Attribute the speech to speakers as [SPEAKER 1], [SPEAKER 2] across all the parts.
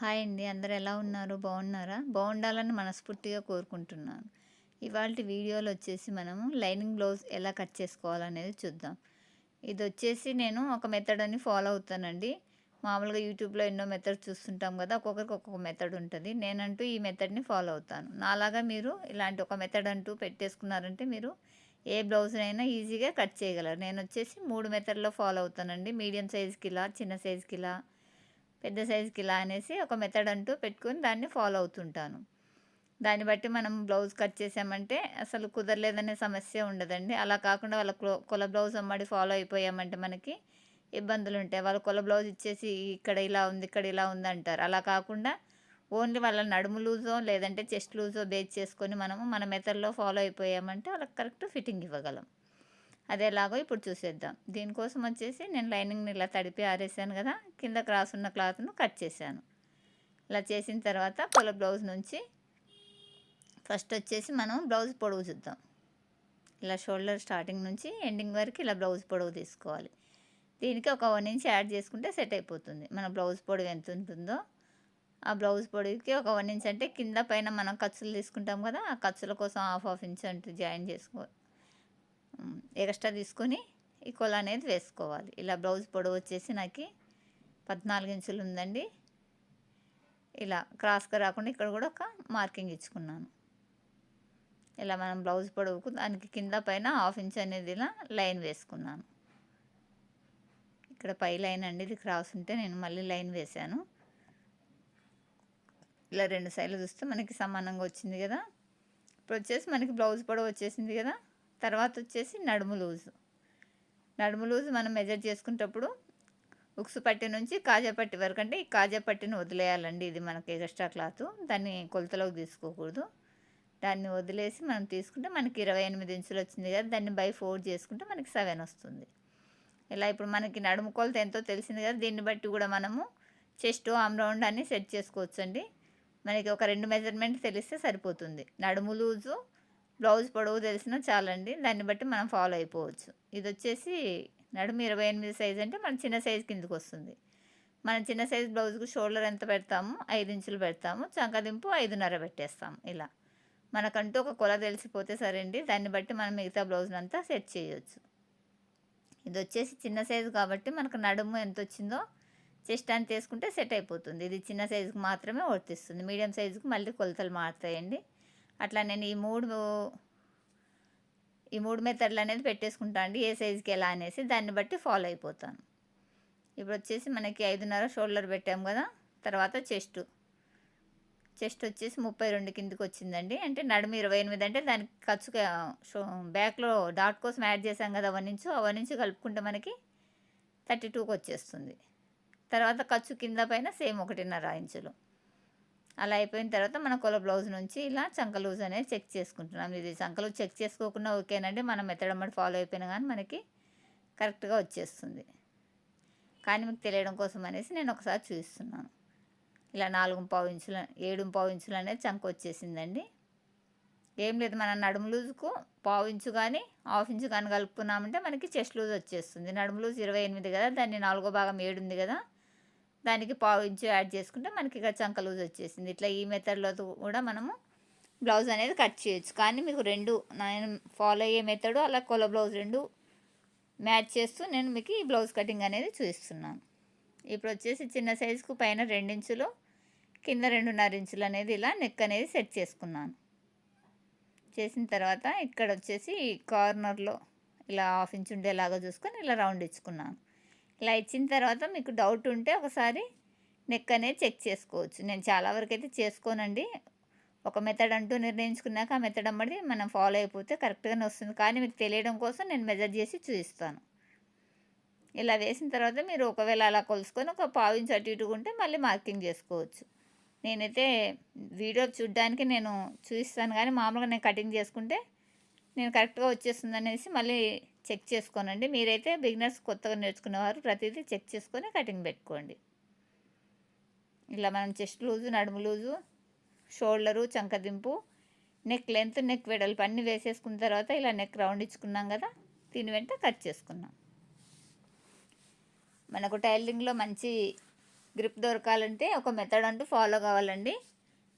[SPEAKER 1] Hi అండి. అందరు ఎలా ఉన్నారు? బాగున్నారా? బాగుండాలని మనస్ఫూర్తిగా కోరుకుంటున్నాను. ఇవాళ వీడియోలో వచ్చేసి మనము లైనింగ్ బ్లౌజ్ ఎలా కట్ చేసుకోవాలనేది చూద్దాం. ఇది వచ్చేసి నేను ఒక మెథడ్ అని ఫాలో అవుతానండి. మామూలుగా యూట్యూబ్లో ఎన్నో మెథడ్ చూస్తుంటాం కదా ఒక్కొక్కరికి ఒక్కొక్క మెథడ్ ఉంటుంది. నేనంటూ ఈ మెథడ్ని ఫాలో అవుతాను. నాలాగా మీరు ఇలాంటి ఒక మెథడ్ అంటూ పెట్టేసుకున్నారంటే మీరు ఏ బ్లౌజ్ అయినా ఈజీగా కట్ చేయగలరు. నేను వచ్చేసి మూడు మెథడ్లో ఫాలో అవుతానండి. మీడియం సైజ్కి ఇలా చిన్న సైజ్కి ఇలా పెద్ద సైజుకి ఇలా అనేసి ఒక మెథడ్ అంటూ పెట్టుకొని దాన్ని ఫాలో అవుతుంటాను. దాన్ని బట్టి మనం బ్లౌజ్ కట్ చేసామంటే అసలు కుదరలేదనే సమస్య ఉండదండి. అలా కాకుండా వాళ్ళ కొల బ్లౌజ్ అమ్మడి ఫాలో అయిపోయామంటే మనకి ఇబ్బందులు ఉంటాయి. వాళ్ళ కొల బ్లౌజ్ ఇచ్చేసి ఇక్కడ ఇలా ఉంది ఇక్కడ ఇలా ఉంది అంటారు. అలా కాకుండా ఓన్లీ వాళ్ళ నడుము లూజో లేదంటే చెస్ట్ లూజో బేస్ చేసుకొని మనము మన మెథడ్లో ఫాలో అయిపోయామంటే వాళ్ళకి కరెక్ట్ ఫిట్టింగ్ ఇవ్వగలం. అది ఎలాగో ఇప్పుడు చూసేద్దాం. దీనికోసం వచ్చేసి నేను లైనింగ్ని ఇలా తడిపి ఆరేసాను కదా కింద క్రాస్ ఉన్న క్లాత్ను కట్ చేశాను. ఇలా చేసిన తర్వాత పొల బ్లౌజ్ నుంచి ఫస్ట్ వచ్చేసి మనం బ్లౌజ్ పొడవు చూద్దాం. ఇలా షోల్డర్ స్టార్టింగ్ నుంచి ఎండింగ్ వరకు ఇలా బ్లౌజ్ పొడవు తీసుకోవాలి. దీనికి ఒక వన్ ఇంచ్ యాడ్ చేసుకుంటే సెట్ అయిపోతుంది. మన బ్లౌజ్ పొడవు ఎంత ఉంటుందో. ఆ బ్లౌజ్ పొడవుకి ఒక వన్ ఇంచ్ అంటే కింద పైన మనం ఖర్చులు తీసుకుంటాం కదా ఆ ఖర్చుల కోసం హాఫ్ హాఫ్ ఇంచ్ అంటే జాయిన్ చేసుకో ఎక్స్ట్రా తీసుకొని ఈ కొల అనేది వేసుకోవాలి. ఇలా బ్లౌజ్ పొడవు వచ్చేసి నాకు పద్నాలుగు ఇంచులు ఉందండి. ఇలా క్రాస్గా రాకుండా ఇక్కడ కూడా ఒక మార్కింగ్ ఇచ్చుకున్నాను. ఇలా మనం బ్లౌజ్ పొడవుకు దానికి కింద పైన హాఫ్ ఇంచ్ అనేది ఇలా లైన్ వేసుకున్నాను. ఇక్కడ పై లైన్ అండి ఇది క్రాస్ ఉంటే నేను మళ్ళీ లైన్ వేశాను. ఇలా రెండు సైడ్లు చూస్తే మనకి సమానంగా వచ్చింది కదా. ఇప్పుడు వచ్చేసి మనకి బ్లౌజ్ పొడవు వచ్చేసింది కదా. తర్వాత వచ్చేసి నడుము లూజు. నడుము లూజు మనం మెజర్ చేసుకునేటప్పుడు ఉక్సు పట్టి నుంచి కాజా పట్టి వరకు అంటే ఈ కాజా పట్టిని వదిలేయాలండి ఇది మనకి ఎక్స్ట్రా క్లాత్. దాన్ని కొలతలోకి తీసుకోకూడదు. దాన్ని వదిలేసి మనం తీసుకుంటే మనకి ఇరవై ఎనిమిది ఇంచులు వచ్చింది కదా దాన్ని బై ఫోర్ చేసుకుంటే మనకి సెవెన్ వస్తుంది. ఇలా ఇప్పుడు మనకి నడుము కొలత ఎంతో తెలిసింది కదా దీన్ని బట్టి కూడా మనము చెస్ట్ ఆమ్ రౌండ్ అని సెట్ చేసుకోవచ్చు అండి మనకి ఒక రెండు మెజర్మెంట్ తెలిస్తే సరిపోతుంది. నడుము లూజు బ్లౌజ్ పొడవు తెలిసినా చాలండి. దాన్ని బట్టి మనం ఫాలో అయిపోవచ్చు. ఇది వచ్చేసి నడుము ఇరవై ఎనిమిది సైజ్ అంటే మన చిన్న సైజ్ కిందకు వస్తుంది. మన చిన్న సైజ్ బ్లౌజ్కి షోల్డర్ ఎంత పెడతాము ఐదు ఇంచులు పెడతాము. చంకదింపు ఐదున్నర పెట్టేస్తాము ఇలా. మనకంటూ ఒక కొల తెలిసిపోతే సరే అండి దాన్ని బట్టి మనం మిగతా బ్లౌజ్ని అంతా సెట్ చేయొచ్చు. ఇది వచ్చేసి చిన్న సైజు కాబట్టి మనకు నడుము ఎంత వచ్చిందో చెస్ట్ అని తీసుకుంటే సెట్ అయిపోతుంది. ఇది చిన్న సైజుకి మాత్రమే వర్తిస్తుంది. మీడియం సైజుకి మళ్ళీ కొలతలు మారుతాయండి. అట్లా నేను ఈ మూడు ఈ మూడు మెథడ్లు అనేది పెట్టేసుకుంటా అండి ఏ సైజుకి ఎలా అనేసి. దాన్ని బట్టి ఫాలో అయిపోతాను. ఇప్పుడు వచ్చేసి మనకి ఐదున్నర షోల్డర్ పెట్టాము కదా తర్వాత చెస్ట్. చెస్ట్ వచ్చేసి ముప్పై రెండు కిందికి వచ్చిందండి. అంటే నడుము ఇరవై ఎనిమిది అంటే దానికి ఖర్చు బ్యాక్లో డాట్ కోసం యాడ్ చేసాం కదా అవన్నీ ఇంచు ఆ కలుపుకుంటే మనకి థర్టీ టూకి వచ్చేస్తుంది. తర్వాత ఖర్చు కింద పైన సేమ్ ఒకటిన్నర ఇంచులు. అలా అయిపోయిన తర్వాత మన కొల బ్లౌజ్ నుంచి ఇలా చంక లూజ్ అనేది చెక్ చేసుకుంటున్నాం. ఇది చంకలు చెక్ చేసుకోకుండా ఓకేనండి మనం మెత్తడమ్మడి ఫాలో అయిపోయినా కానీ మనకి కరెక్ట్గా వచ్చేస్తుంది. కానీ మీకు తెలియడం కోసం అనేసి నేను ఒకసారి చూపిస్తున్నాను ఇలా నాలుగు పావు ఇంచుల ఏడు పావు ఇంచులు అనేది చంక వచ్చేసిందండి. ఏం లేదు మన నడుము లూజుకు పావు ఇంచు కానీ హాఫ్ ఇంచు కానీ కలుపుకున్నామంటే మనకి చెస్ట్ లూజ్ వచ్చేస్తుంది. నడుము లూజ్ ఇరవై ఎనిమిది కదా దాన్ని నాలుగో భాగం ఏడు ఉంది కదా దానికి పావు ఇంచు యాడ్ చేసుకుంటే మనకి ఇక చంక లూజ్ వచ్చేసింది. ఇట్లా ఈ మెథడ్లో కూడా మనము బ్లౌజ్ అనేది కట్ చేయొచ్చు. కానీ మీకు రెండు నేను ఫాలో అయ్యే మెథడు అలా కొల బ్లౌజ్ రెండు మ్యాచ్ చేస్తూ నేను మీకు ఈ బ్లౌజ్ కటింగ్ అనేది చూపిస్తున్నాను. ఇప్పుడు వచ్చేసి చిన్న సైజుకు పైన రెండించులు కింద రెండున్నర ఇంచులు అనేది ఇలా నెక్ అనేది సెట్ చేసుకున్నాను. చేసిన తర్వాత ఇక్కడ వచ్చేసి కార్నర్లో ఇలా హాఫ్ ఇంచ్ ఉండేలాగా చూసుకొని ఇలా రౌండ్ ఇచ్చుకున్నాను. ఇలా ఇచ్చిన తర్వాత మీకు డౌట్ ఉంటే ఒకసారి నెక్ అనేది చెక్ చేసుకోవచ్చు. నేను చాలా వరకు అయితే చేసుకోనండి. ఒక మెథడ్ అంటూ నిర్ణయించుకున్నాక ఆ మెథడ్ అమ్మడి మనం ఫాలో అయిపోతే కరెక్ట్గానే వస్తుంది. కానీ మీకు తెలియడం కోసం నేను మెజర్ చేసి చూపిస్తాను. ఇలా వేసిన తర్వాత మీరు ఒకవేళ అలా కొలుసుకొని ఒక పావించి అటు ఇటు ఉంటే మళ్ళీ మార్కింగ్ చేసుకోవచ్చు. నేనైతే వీడియో చూడడానికి నేను చూపిస్తాను. కానీ మామూలుగా నేను కటింగ్ చేసుకుంటే నేను కరెక్ట్గా వచ్చేస్తుంది అనేసి మళ్ళీ చెక్ చేసుకోనండి. మీరైతే బిగినర్స్ కొత్తగా నేర్చుకునేవారు ప్రతిదీ చెక్ చేసుకొని కటింగ్ పెట్టుకోండి. ఇలా మనం చెస్ట్ లూజు నడుము లూజు షోల్డరు చంకదింపు నెక్ లెంత్ నెక్ వెడల్పు అన్నీ వేసేసుకున్న తర్వాత ఇలా నెక్ రౌండ్ ఇచ్చుకున్నాం కదా దీని వెంట కట్ చేసుకున్నాం. మనకు టైలరింగ్లో మంచి గ్రిప్ దొరకాలంటే ఒక మెథడ్ అంటూ ఫాలో కావాలండి.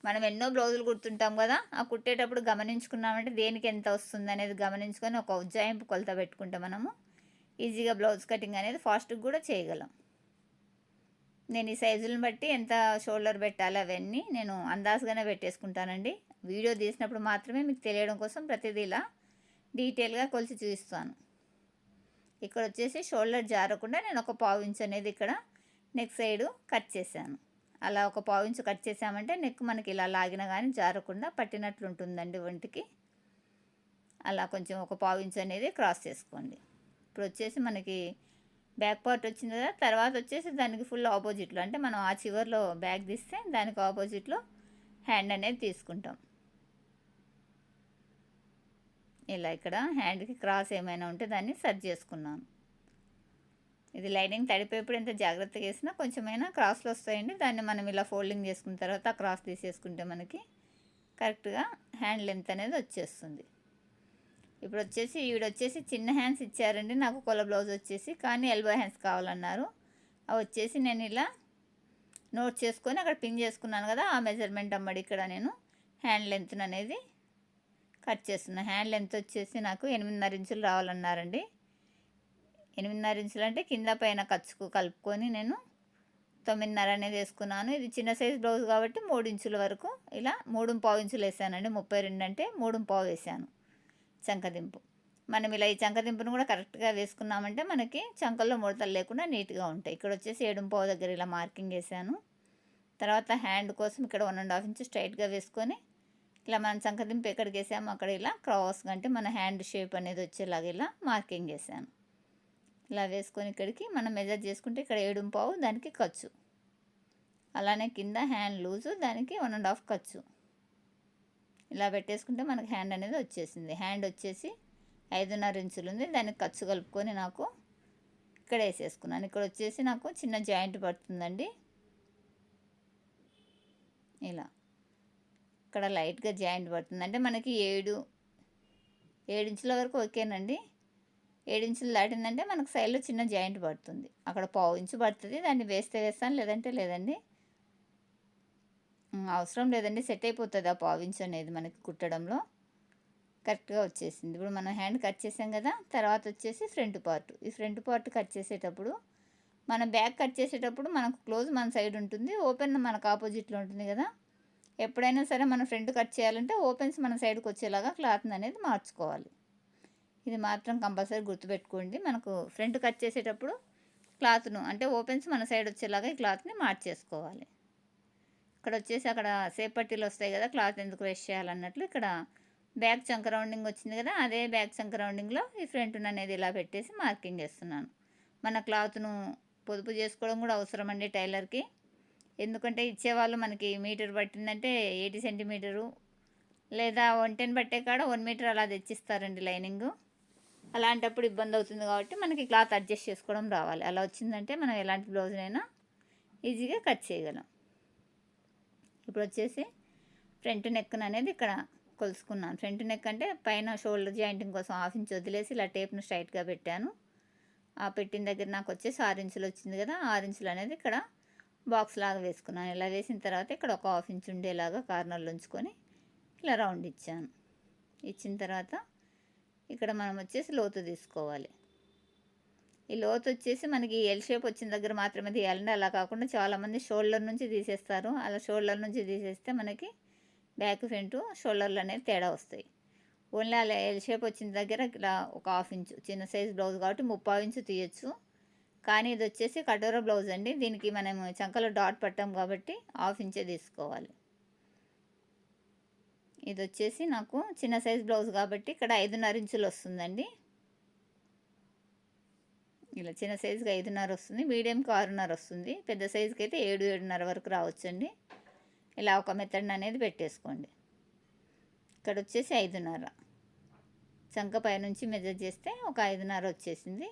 [SPEAKER 1] మనం ఎన్నో బ్లౌజులు కుడుతుంటాం కదా ఆ కుట్టేటప్పుడు గమనించుకున్నామంటే దేనికి ఎంత వస్తుంది అనేది గమనించుకొని ఒక ఉజ్జాయింపు కొలత పెట్టుకుంటే మనము. ఈజీగా బ్లౌజ్ కటింగ్ అనేది ఫాస్ట్గా కూడా చేయగలం. నేను ఈ సైజులను బట్టి ఎంత షోల్డర్ పెట్టాలి అవన్నీ నేను అందాజుగానే పెట్టేసుకుంటానండి. వీడియో తీసినప్పుడు మాత్రమే మీకు తెలియడం కోసం ప్రతిదీ ఇలా డీటెయిల్గా కొలిచి చూపిస్తాను. ఇక్కడ వచ్చేసి షోల్డర్ జారకుండా నేను ఒక పావు ఇంచ్ అనేది ఇక్కడ నెక్ సైడు కట్ చేశాను. అలా ఒక పావు కట్ చేసామంటే నెక్ మనకి ఇలా లాగిన కానీ జారకుండా పట్టినట్లు ఉంటుందండి ఒంటికి. అలా కొంచెం ఒక పావించు అనేది క్రాస్ చేసుకోండి. ఇప్పుడు వచ్చేసి మనకి బ్యాక్ పార్ట్ వచ్చింది కదా తర్వాత వచ్చేసి దానికి ఫుల్ ఆపోజిట్లో అంటే మనం ఆ చివర్లో బ్యాక్ తీస్తే దానికి ఆపోజిట్లో హ్యాండ్ అనేది తీసుకుంటాం. ఇలా ఇక్కడ హ్యాండ్కి క్రాస్ ఏమైనా ఉంటే దాన్ని సర్చ్ చేసుకున్నాను ఇది లైనింగ్ తడిపోయేప్పుడు ఎంత జాగ్రత్తగా వేసినా కొంచెమైనా క్రాస్లు వస్తాయండి. దాన్ని మనం ఇలా ఫోల్డింగ్ చేసుకున్న తర్వాత క్రాస్ తీసేసుకుంటే మనకి కరెక్ట్గా హ్యాండ్ లెంత్ అనేది వచ్చేస్తుంది. ఇప్పుడు వచ్చేసి ఈవిడ వచ్చేసి చిన్న హ్యాండ్స్ ఇచ్చారండి. నాకు కొల బ్లౌజ్ వచ్చేసి కానీ ఎల్బో హ్యాండ్స్ కావాలన్నారు. అవి వచ్చేసి నేను ఇలా నోట్ చేసుకొని అక్కడ పిన్ చేసుకున్నాను కదా ఆ మెజర్మెంట్ అమ్మడి ఇక్కడ నేను హ్యాండ్ లెంత్ అనేది కట్ చేస్తున్నా. హ్యాండ్ లెంత్ వచ్చేసి నాకు ఎనిమిదిన్నర ఇంచులు రావాలన్నారండి. ఎనిమిదిన్నర ఇంచులు అంటే కింద పైన ఖర్చుకు కలుపుకొని నేను తొమ్మిదిన్నర అనేది వేసుకున్నాను. ఇది చిన్న సైజ్ బ్లౌజ్ కాబట్టి మూడు ఇంచుల వరకు ఇలా మూడు పావు ఇంచులు వేసానండి. ముప్పై రెండు అంటే మూడు పావు వేసాను చంకదింపు. మనం ఇలా ఈ చంకదింపును కూడా కరెక్ట్గా వేసుకున్నామంటే మనకి చంకల్లో ముడతలు లేకుండా నీట్గా ఉంటాయి. ఇక్కడ వచ్చేసి ఏడు పావు దగ్గర ఇలా మార్కింగ్ వేసాను. తర్వాత హ్యాండ్ కోసం ఇక్కడ వన్ అండ్ హాఫ్ ఇంచ్ స్ట్రైట్గా వేసుకొని ఇలా మనం చంకదింపు ఎక్కడికి వేసామో అక్కడ ఇలా క్రాస్గా అంటే మన హ్యాండ్ షేప్ అనేది వచ్చేలాగా ఇలా మార్కింగ్ వేసాను. ఇలా వేసుకొని ఇక్కడికి మనం మెజర్ చేసుకుంటే ఇక్కడ ఏడు పావు దానికి ఖర్చు. అలానే కింద హ్యాండ్ లూజు దానికి వన్ అండ్ హాఫ్ ఖర్చు. ఇలా పెట్టేసుకుంటే మనకి హ్యాండ్ అనేది వచ్చేసింది. హ్యాండ్ వచ్చేసి ఐదున్నర ఇంచులు ఉంది. దానికి ఖర్చు కలుపుకొని నాకు ఇక్కడ వేసేసుకున్నాను. ఇక్కడ వచ్చేసి నాకు చిన్న జాయింట్ పడుతుందండి. ఇలా. ఇక్కడ లైట్గా జాయింట్ పడుతుంది. అంటే మనకి ఏడు ఏడు ఇంచుల వరకు ఓకేనండి ఏడించులు దాటిందంటే మనకు సైడ్లో చిన్న జాయింట్ పడుతుంది. అక్కడ పావు ఇంచు పడుతుంది. దాన్ని వేస్తే వేస్తాను లేదంటే లేదండి. అవసరం లేదండి. సెట్ అయిపోతుంది ఆ పావు ఇంచు అనేది మనకి కుట్టడంలో. కరెక్ట్గా వచ్చేసింది. ఇప్పుడు మనం హ్యాండ్ కట్ చేసాం కదా తర్వాత వచ్చేసి ఫ్రంట్ పార్ట్. ఈ ఫ్రంట్ పార్ట్ కట్ చేసేటప్పుడు మనం బ్యాక్ కట్ చేసేటప్పుడు మనకు క్లోజ్ మన సైడ్ ఉంటుంది. ఓపెన్ మనకు ఆపోజిట్లో ఉంటుంది కదా. ఎప్పుడైనా సరే మనం ఫ్రంట్ కట్ చేయాలంటే ఓపెన్స్ మన సైడ్కి వచ్చేలాగా క్లాత్ అనేది మార్చుకోవాలి. ఇది మాత్రం కంపల్సరీ గుర్తుపెట్టుకోండి. మనకు ఫ్రంట్ కట్ చేసేటప్పుడు క్లాత్ను అంటే ఓపెన్స్ మన సైడ్ వచ్చేలాగా ఈ క్లాత్ని మార్చేసుకోవాలి. ఇక్కడ వచ్చేసి అక్కడ సేపట్టీలు వస్తాయి కదా క్లాత్ ఎందుకు వేస్ట్ చేయాలన్నట్లు ఇక్కడ బ్యాక్ చంక రౌండింగ్ వచ్చింది కదా అదే బ్యాక్ చంక రౌండింగ్లో ఈ ఫ్రంట్ అనేది ఇలా పెట్టేసి మార్కింగ్ వేస్తున్నాను మన క్లాత్ను పొదుపు చేసుకోవడం కూడా అవసరం అండి టైలర్కి. ఎందుకంటే ఇచ్చేవాళ్ళు మనకి మీటర్ పట్టిందంటే ఎయిటీ సెంటీమీటరు లేదా వన్ టెన్ పట్టే కాడ వన్ మీటర్ అలా తెచ్చిస్తారండి లైనింగు. అలాంటప్పుడు ఇబ్బంది అవుతుంది కాబట్టి మనకి క్లాత్ అడ్జస్ట్ చేసుకోవడం రావాలి. అలా వచ్చిందంటే మనం ఎలాంటి బ్లౌజ్నైనా ఈజీగా కట్ చేయగలం. ఇప్పుడు వచ్చేసి ఫ్రంట్ నెక్ అనేది ఇక్కడ కొలుసుకున్నాను. ఫ్రంట్ నెక్ అంటే పైన షోల్డర్ జాయింటింగ్ కోసం హాఫ్ ఇంచ్ వదిలేసి ఇలా టేప్ను స్ట్రైట్గా పెట్టాను. ఆ పెట్టిన దగ్గర నాకు వచ్చేసి ఆరు ఇంచులు వచ్చింది కదా ఆరు ఇంచులు అనేది ఇక్కడ బాక్స్ లాగా వేసుకున్నాను. ఇలా వేసిన తర్వాత ఇక్కడ ఒక హాఫ్ ఇంచ్ ఉండేలాగా కార్నర్లు ఉంచుకొని ఇలా రౌండ్ ఇచ్చాను. ఇచ్చిన తర్వాత ఇక్కడ మనం వచ్చేసి లోతు తీసుకోవాలి. ఈ లోతు వచ్చేసి మనకి ఎల్ షేప్ వచ్చిన దగ్గర మాత్రమే తీయాలండి. అలా కాకుండా చాలామంది షోల్డర్ నుంచి తీసేస్తారు. అలా షోల్డర్ నుంచి తీసేస్తే మనకి బ్యాక్ ఫ్రంట్ షోల్డర్లు అనేది తేడా వస్తాయి. ఓన్లీ అలా ఎల్ షేప్ వచ్చిన దగ్గర ఇలా ఒక హాఫ్ ఇంచు చిన్న సైజ్ బ్లౌజ్ కాబట్టి ముప్పై ఇంచు తీయచ్చు. కానీ ఇది వచ్చేసి కటోరా బ్లౌజ్ అండి. దీనికి మనం చంకలో డాట్ పట్టాం కాబట్టి హాఫ్ ఇంచే తీసుకోవాలి. ఇది వచ్చేసి నాకు చిన్న సైజ్ బ్లౌజ్ కాబట్టి ఇక్కడ ఐదున్నర ఇంచులు వస్తుందండి. ఇలా చిన్న సైజుకి ఐదున్నర వస్తుంది మీడియంకి ఆరున్నర వస్తుంది పెద్ద సైజుకి అయితే ఏడు ఏడున్నర వరకు రావచ్చండి. ఇలా ఒక మెథడ్ అనేది పెట్టేసుకోండి. ఇక్కడ వచ్చేసి ఐదున్నర. చంక పైనుంచి మెజర్ చేస్తే ఒక ఐదున్నర వచ్చేసింది.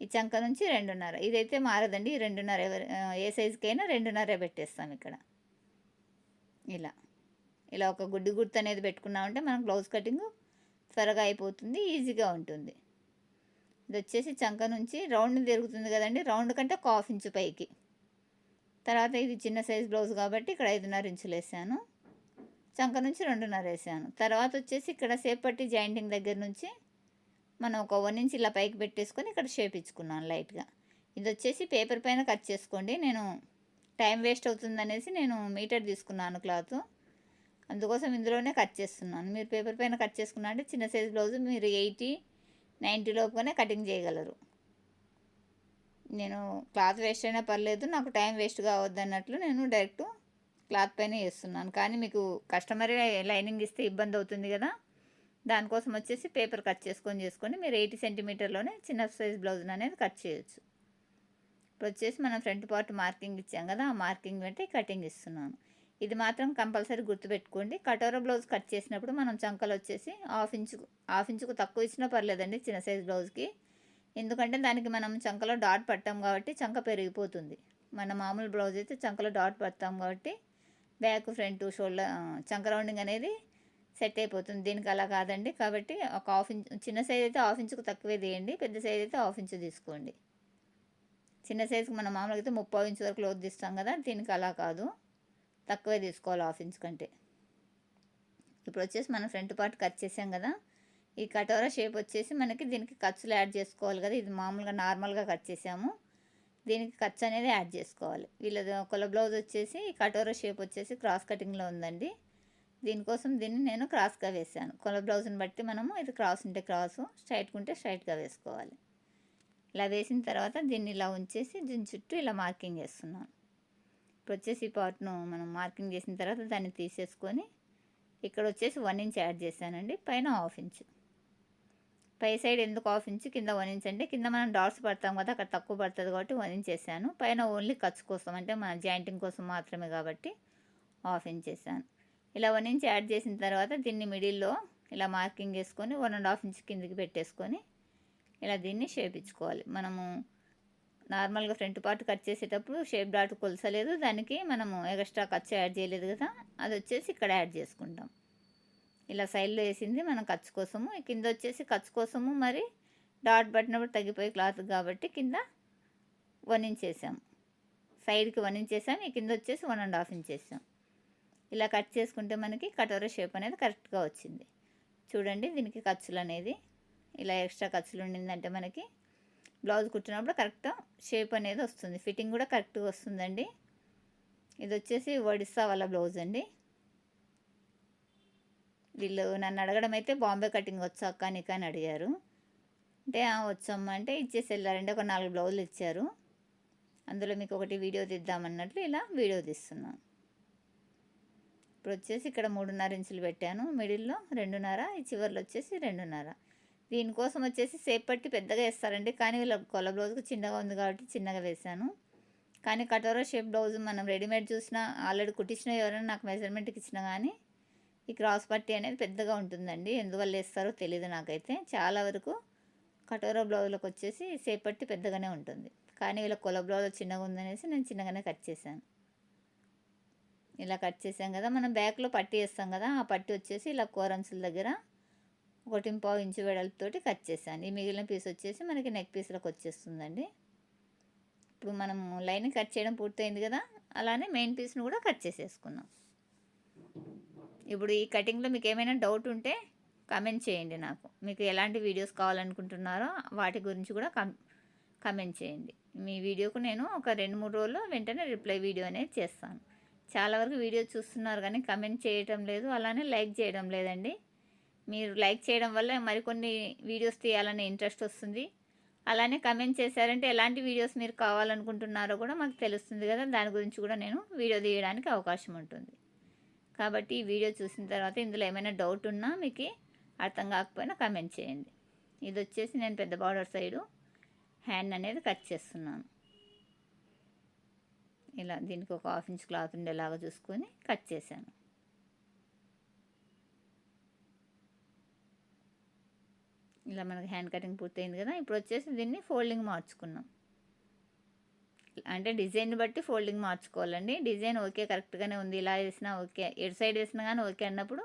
[SPEAKER 1] ఈ చంక నుంచి రెండున్నర. ఇదైతే మారదండి రెండున్నర ఏ సైజుకైనా రెండున్నరే పెట్టేస్తాం ఇక్కడ. ఇలా. ఇలా ఒక గుడ్డి గుర్తు అనేది పెట్టుకున్నామంటే మనకు బ్లౌజ్ కటింగ్ త్వరగా అయిపోతుంది ఈజీగా ఉంటుంది. ఇది వచ్చేసి చంక నుంచి రౌండ్ తిరుగుతుంది కదండి రౌండ్ కంటే ఒక హాఫ్ ఇంచు పైకి. తర్వాత ఇది చిన్న సైజ్ బ్లౌజ్ కాబట్టి ఇక్కడ ఐదున్నర ఇంచులు వేసాను. చంక నుంచి రెండున్నర వేసాను. తర్వాత వచ్చేసి ఇక్కడ సేపట్టి జాయింటింగ్ దగ్గర నుంచి మనం ఒక వన్ ఇంచ్ ఇలా పైకి పెట్టేసుకొని ఇక్కడ షేప్ ఇచ్చుకున్నాను లైట్గా. ఇది వచ్చేసి పేపర్ పైన కట్ చేసుకోండి నేను టైం వేస్ట్ అవుతుందనేసి నేను మీటర్ తీసుకున్నాను క్లాత్. అందుకోసం ఇందులోనే కట్ చేస్తున్నాను. మీరు పేపర్ పైన కట్ చేసుకున్నా అంటే చిన్న సైజ్ బ్లౌజ్ మీరు ఎయిటీ నైంటీ లోపుగానే కటింగ్ చేయగలరు. నేను క్లాత్ వేస్ట్ అయినా పర్లేదు నాకు టైం వేస్ట్ కావద్దు అన్నట్లు నేను డైరెక్ట్ క్లాత్ పైన వేస్తున్నాను కానీ మీకు కస్టమర్ లైనింగ్ ఇస్తే ఇబ్బంది అవుతుంది కదా దానికోసం వచ్చేసి పేపర్ కట్ చేసుకొని చేసుకొని మీరు ఎయిటీ సెంటీమీటర్లోనే చిన్న సైజ్ బ్లౌజ్ అనేది కట్ చేయొచ్చు. ఇప్పుడు వచ్చేసి మనం ఫ్రంట్ పార్ట్ మార్కింగ్ ఇచ్చాం కదా ఆ మార్కింగ్ బట్టి కటింగ్ ఇస్తున్నాను. ఇది మాత్రం కంపల్సరీ గుర్తుపెట్టుకోండి. కటోర బ్లౌజ్ కట్ చేసినప్పుడు మనం చంకలు వచ్చేసి హాఫ్ ఇంచుకు హాఫ్ ఇంచుకు తక్కువ ఇచ్చినా పర్లేదండి చిన్న సైజ్ బ్లౌజ్కి. ఎందుకంటే దానికి మనం చంకలో డాట్ పట్టాం కాబట్టి చంక పెరిగిపోతుంది. మన మామూలు బ్లౌజ్ అయితే చంకలో డాట్ పడతాం కాబట్టి బ్యాక్ ఫ్రంట్ షోల్డర్ చంక రౌండింగ్ అనేది సెట్ అయిపోతుంది. దీనికి అలా కాదండి. కాబట్టి ఒక హాఫ్ ఇంచ్ చిన్న సైజ్ అయితే హాఫ్ ఇంచుకు తక్కువే తీయండి. పెద్ద సైజ్ అయితే హాఫ్ ఇంచు తీసుకోండి. చిన్న సైజుకి మనం మామూలుగా అయితే ముప్పై ఇంచు వరకు లోతు తీస్తాం కదా దీనికి అలా కాదు. తక్కువే తీసుకోవాలి హాఫ్ ఇంచ్ కంటే. ఇప్పుడు వచ్చేసి మనం ఫ్రంట్ పార్ట్ కట్ చేసాం కదా ఈ కటోరా షేప్ వచ్చేసి మనకి దీనికి ఖర్చులు యాడ్ చేసుకోవాలి కదా ఇది మామూలుగా నార్మల్గా కట్ చేసాము. దీనికి ఖర్చు అనేది యాడ్ చేసుకోవాలి. వీళ్ళ కొల బ్లౌజ్ వచ్చేసి కటోరా షేప్ వచ్చేసి క్రాస్ కటింగ్లో ఉందండి. దీనికోసం దీన్ని నేను క్రాస్గా వేసాను. కొల బ్లౌజ్ని బట్టి మనము ఇది క్రాస్ ఉంటే క్రాసు స్ట్రైట్ ఉంటే స్ట్రైట్గా వేసుకోవాలి. ఇలా వేసిన తర్వాత దీన్ని ఇలా ఉంచేసి దీని చుట్టూ ఇలా మార్కింగ్ వేస్తున్నాను ఇప్పుడు వచ్చేసి ఈ పార్ట్ను మనం మార్కింగ్ చేసిన తర్వాత దాన్ని తీసేసుకొని ఇక్కడ వచ్చేసి వన్ ఇంచ్ యాడ్ చేశానండి పైన హాఫ్ ఇంచ్. పై సైడ్ ఎందుకు హాఫ్ ఇంచ్? కింద వన్ ఇంచ్ అంటే కింద మనం డాట్స్ పడతాం కదా అక్కడ తక్కువ పడుతుంది కాబట్టి వన్ ఇంచ్ వేసాను. పైన ఓన్లీ ఖర్చు కోసం అంటే మన జాయింటింగ్ కోసం మాత్రమే కాబట్టి హాఫ్ ఇంచ్ వేసాను. ఇలా వన్ ఇంచ్ యాడ్ చేసిన తర్వాత దీన్ని మిడిల్లో ఇలా మార్కింగ్ వేసుకొని వన్ అండ్ హాఫ్ ఇంచ్ కిందికి పెట్టేసుకొని ఇలా దీన్ని షేప్ ఇచ్చుకోవాలి. మనము నార్మల్గా ఫ్రంట్ పార్ట్ కట్ చేసేటప్పుడు షేప్ డాట్ కొలసలేదు. దానికి మనము ఎక్స్ట్రా ఖర్చు యాడ్ చేయలేదు కదా. అది వచ్చేసి ఇక్కడ యాడ్ చేసుకుంటాం. ఇలా సైడ్లో వేసింది మనం ఖర్చు కోసము. కింద వచ్చేసి ఖర్చు కోసము మరి డాట్ పట్టినప్పుడు తగ్గిపోయి క్లాత్ కాబట్టి కింద వన్ ఇంచ్ వేసాం. సైడ్కి వన్ ఇంచ్ వేసాం. ఈ కింద వచ్చేసి వన్ అండ్ హాఫ్ ఇంచ్ వేసాం. ఇలా కట్ చేసుకుంటే మనకి కటోరా షేప్ అనేది కరెక్ట్గా వచ్చింది. చూడండి దీనికి ఖర్చులు అనేది ఇలా ఎక్స్ట్రా ఖర్చులు ఉండిందంటే మనకి బ్లౌజ్ కుట్టినప్పుడు కరెక్ట్ షేప్ అనేది వస్తుంది. ఫిట్టింగ్ కూడా కరెక్ట్గా వస్తుందండి. ఇది వచ్చేసి ఒడిస్సా వాళ్ళ బ్లౌజ్ అండి. వీళ్ళు నన్ను అడగడం అయితే బాంబే కటింగ్ వచ్చా అక్క నీకు అని అడిగారు. అంటే వచ్చమ్మా అంటే ఇచ్చేసి వెళ్ళారంటే ఒక నాలుగు బ్లౌజులు ఇచ్చారు. అందులో మీకు ఒకటి వీడియో తీద్దామన్నట్లు ఇలా వీడియో తీస్తున్నాను ఇప్పుడు వచ్చేసి ఇక్కడ మూడున్నర ఇంచులు పెట్టాను. మిడిల్లో రెండున్నర ఈ చివర్లో వచ్చేసి రెండున్నర. దీనికోసం వచ్చేసి సేపట్టి పెద్దగా వేస్తారండి. కానీ వీళ్ళ కొల బ్లౌజ్కి చిన్నగా ఉంది కాబట్టి చిన్నగా వేశాను. కానీ కటోరా షేప్ బ్లౌజ్ మనం రెడీమేడ్ చూసినా ఆల్రెడీ కుట్టించిన ఎవరైనా నాకు మెజర్మెంట్కి ఇచ్చినా కానీ ఈ క్రాస్ పట్టి అనేది పెద్దగా ఉంటుందండి. ఎందువల్ల వేస్తారో తెలియదు నాకైతే. చాలా వరకు కటోరా బ్లౌజ్లకు వచ్చేసి సేపట్టి పెద్దగానే ఉంటుంది. కానీ వీళ్ళ కొల బ్లౌజ్ చిన్నగా ఉందనేసి నేను చిన్నగానే కట్ చేశాను. ఇలా కట్ చేసాం కదా మనం బ్యాక్లో పట్టి వేస్తాం కదా ఆ పట్టి వచ్చేసి ఇలా కోరంచుల దగ్గర ఒకటి పావు ఇంచు వెడల్పుతోటి కట్ చేశాను. ఈ మిగిలిన పీస్ వచ్చేసి మనకి నెక్ పీస్లోకి వచ్చేస్తుందండి. ఇప్పుడు మనం లైన్ కట్ చేయడం పూర్తయింది కదా అలానే మెయిన్ పీస్ను కూడా కట్ చేసేసుకున్నాం ఇప్పుడు ఈ కటింగ్లో మీకు ఏమైనా డౌట్ ఉంటే కమెంట్ చేయండి నాకు. మీకు ఎలాంటి వీడియోస్ కావాలనుకుంటున్నారో వాటి గురించి కూడా కం కమెంట్ చేయండి. మీ వీడియోకు నేను ఒక రెండు మూడు రోజుల్లో వెంటనే రిప్లై వీడియో అనేది చేస్తాను. చాలా వరకు వీడియో చూస్తున్నారు కానీ కమెంట్ చేయటం లేదు అలానే లైక్ చేయడం లేదండి. మీరు లైక్ చేయడం వల్ల మరికొన్ని వీడియోస్ తీయాలనే ఇంట్రెస్ట్ వస్తుంది. అలానే కమెంట్ చేశారంటే ఎలాంటి వీడియోస్ మీరు కావాలనుకుంటున్నారో కూడా మాకు తెలుస్తుంది కదా దాని గురించి కూడా నేను వీడియో తీయడానికి అవకాశం ఉంటుంది. కాబట్టి ఈ వీడియో చూసిన తర్వాత ఇందులో ఏమైనా డౌట్ ఉన్నా మీకు అర్థం కాకపోయినా కమెంట్ చేయండి. ఇది వచ్చేసి నేను పెద్ద బార్డర్ సైడు హ్యాండ్ అనేది కట్ చేస్తున్నాను. ఇలా దీనికి ఒక హాఫ్ ఇంచ్ క్లాత్ ఉండేలాగా చూసుకొని కట్ చేశాను. ఇలా మనకి హ్యాండ్ కటింగ్ పూర్తయింది కదా ఇప్పుడు వచ్చేసి దీన్ని ఫోల్డింగ్ మార్చుకున్నాం. అంటే డిజైన్ బట్టి ఫోల్డింగ్ మార్చుకోవాలండి. డిజైన్ ఓకే కరెక్ట్గానే ఉంది. ఇలా వేసినా ఓకే ఎటు సైడ్ వేసినా కానీ ఓకే అన్నప్పుడు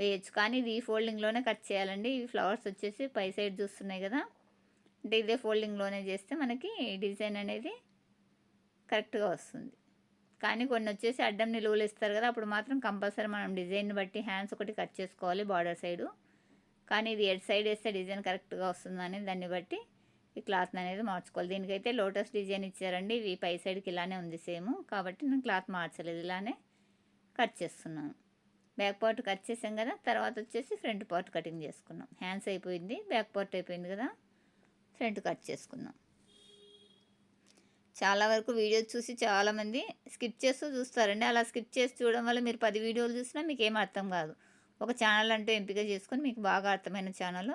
[SPEAKER 1] వేయచ్చు. కానీ ఇది ఈ ఫోల్డింగ్లోనే కట్ చేయాలండి. ఈ ఫ్లవర్స్ వచ్చేసి పై సైడ్ చూస్తున్నాయి కదా అంటే ఇదే ఫోల్డింగ్లోనే చేస్తే మనకి డిజైన్ అనేది కరెక్ట్గా వస్తుంది. కానీ కొన్ని వచ్చేసి అడ్డం నిలువలు ఇస్తారు కదా అప్పుడు మాత్రం కంపల్సరీ మనం డిజైన్ బట్టి హ్యాండ్స్ ఒకటి కట్ చేసుకోవాలి బార్డర్ సైడు. కానీ ఇది ఎడ్ సైడ్ వేస్తే డిజైన్ కరెక్ట్గా వస్తుందని దాన్ని బట్టి ఈ క్లాత్ అనేది మార్చుకోవాలి. దీనికైతే లోటస్ డిజైన్ ఇచ్చారండి. ఇవి పై సైడ్కి ఇలానే ఉంది సేమ్. కాబట్టి నేను క్లాత్ మార్చలేదు. ఇలానే కట్ చేస్తున్నాను. బ్యాక్ పార్ట్ కట్ చేసాం కదా తర్వాత వచ్చేసి ఫ్రంట్ పార్ట్ కటింగ్ చేసుకున్నాం. హ్యాండ్స్ అయిపోయింది బ్యాక్ పార్ట్ అయిపోయింది కదా ఫ్రంట్ కట్ చేసుకున్నాం. చాలా వరకు వీడియోస్ చూసి చాలామంది స్కిప్ చేస్తూ చూస్తారండి. అలా స్కిప్ చేసి చూడడం వల్ల మీరు పది వీడియోలు చూసినా మీకు ఏం అర్థం కాదు. ఒక ఛానల్ అంటూ ఎంపిక చేసుకొని మీకు బాగా అర్థమైన ఛానల్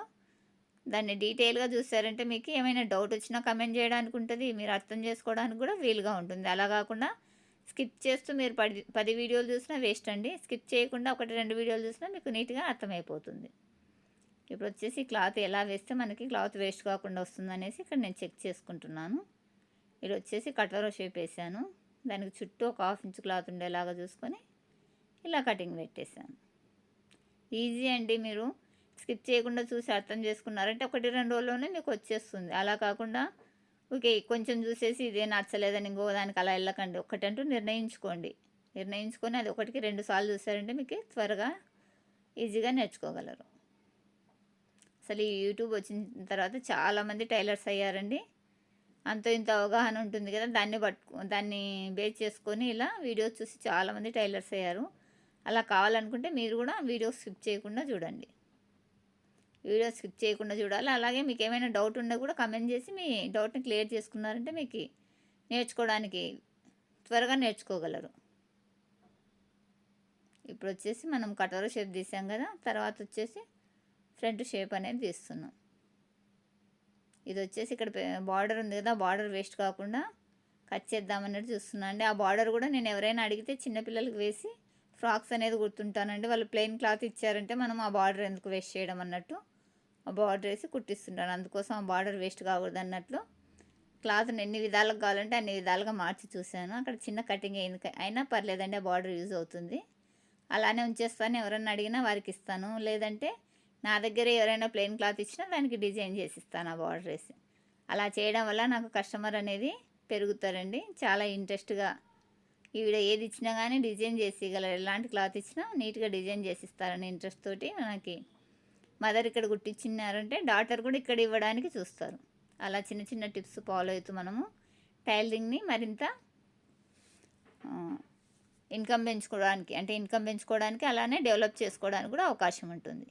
[SPEAKER 1] దాన్ని డీటెయిల్గా చూసారంటే మీకు ఏమైనా డౌట్ వచ్చినా కమెంట్ చేయడానికి ఉంటుంది. మీరు అర్థం చేసుకోవడానికి కూడా వీలుగా ఉంటుంది. అలా కాకుండా స్కిప్ చేస్తూ మీరు పది పది వీడియోలు చూసినా వేస్ట్ అండి. స్కిప్ చేయకుండా ఒకటి రెండు వీడియోలు చూసినా మీకు నీట్గా అర్థమైపోతుంది. ఇప్పుడు వచ్చేసి క్లాత్ ఎలా వేస్తే మనకి క్లాత్ వేస్ట్ కాకుండా వస్తుందనేసి ఇక్కడ నేను చెక్ చేసుకుంటున్నాను. ఇది వచ్చేసి కటోర షేప్ వేసాను. దానికి చుట్టూ ఒక హాఫ్ ఇంచ్ క్లాత్ ఉండేలాగా చూసుకొని ఇలా కటింగ్ పెట్టేశాను ఈజీ అండి మీరు. స్కిప్ చేయకుండా చూసి అర్థం చేసుకున్నారంటే ఒకటి రెండు రోజుల్లోనే మీకు వచ్చేస్తుంది. అలా కాకుండా ఓకే కొంచెం చూసేసి ఇదే నచ్చలేదని ఇంకో దానికి అలా వెళ్ళకండి. ఒకటంటూ నిర్ణయించుకోండి. నిర్ణయించుకొని అది ఒకటికి రెండు సార్లు చూసారంటే మీకు త్వరగా ఈజీగా నేర్చుకోగలరు. అసలు ఈ యూట్యూబ్ వచ్చిన తర్వాత చాలామంది టైలర్స్ అయ్యారండి. అంత ఇంత అవగాహన ఉంటుంది కదా దాన్ని పట్టుకు దాన్ని బేస్ చేసుకొని ఇలా వీడియోస్ చూసి చాలామంది టైలర్స్ అయ్యారు. అలా కావాలనుకుంటే మీరు కూడా వీడియో స్కిప్ చేయకుండా చూడండి. వీడియో స్కిప్ చేయకుండా చూడాలి. అలాగే మీకు ఏమైనా డౌట్ ఉన్నా కూడా కమెంట్ చేసి మీ డౌట్ని క్లియర్ చేసుకున్నారంటే మీకు నేర్చుకోవడానికి త్వరగా నేర్చుకోగలరు. ఇప్పుడు వచ్చేసి మనం కటోర షేప్ తీసాం కదా తర్వాత వచ్చేసి ఫ్రంట్ షేప్ అనేది తీస్తున్నాం. ఇది వచ్చేసి ఇక్కడ బార్డర్ ఉంది కదా బార్డర్ వేస్ట్ కాకుండా కట్ చేద్దామన్నట్టు చూస్తున్నాను. అండి ఆ బార్డర్ కూడా నేను ఎవరైనా అడిగితే చిన్నపిల్లలకి వేసి ఫ్రాక్స్ అనేది కుడుతుంటానండి వాళ్ళు ప్లెయిన్ క్లాత్ ఇచ్చారంటే మనం ఆ బార్డర్ ఎందుకు వేస్ట్ చేయడం అన్నట్టు ఆ బార్డర్ వేసి కుట్టిస్తుంటాను. అందుకోసం ఆ బార్డర్ వేస్ట్ కాకూడదు అన్నట్లు క్లాత్ని ఎన్ని విధాలుగా కావాలంటే అన్ని విధాలుగా మార్చి చూశాను. అక్కడ చిన్న కటింగ్ అయింది అయినా పర్లేదండి ఆ బార్డర్ యూజ్ అవుతుంది. అలానే ఉంచేస్తాను. ఎవరైనా అడిగినా వారికి ఇస్తాను. లేదంటే నా దగ్గర ఎవరైనా ప్లెయిన్ క్లాత్ ఇచ్చినా దానికి డిజైన్ చేసి ఇస్తాను ఆ బార్డర్ వేసి. అలా చేయడం వల్ల నాకు కస్టమర్ అనేది పెరుగుతారండి. చాలా ఇంట్రెస్ట్గా ఈవిడ ఏది ఇచ్చినా కానీ డిజైన్ చేసి ఇవ్వగలరు ఎలాంటి క్లాత్ ఇచ్చినా నీట్గా డిజైన్ చేసి ఇస్తారని ఇంట్రెస్ట్ తోటి మనకి మదర్ ఇక్కడ కుట్టించినారంటే డాటర్ కూడా ఇక్కడ ఇవ్వడానికి చూస్తారు. అలా చిన్న చిన్న టిప్స్ ఫాలో అవుతూ మనము టైలరింగ్ని మరింత ఇన్కమ్ పెంచుకోవడానికి అంటే ఇన్కమ్ పెంచుకోవడానికి అలానే డెవలప్ చేసుకోవడానికి కూడా అవకాశం ఉంటుంది.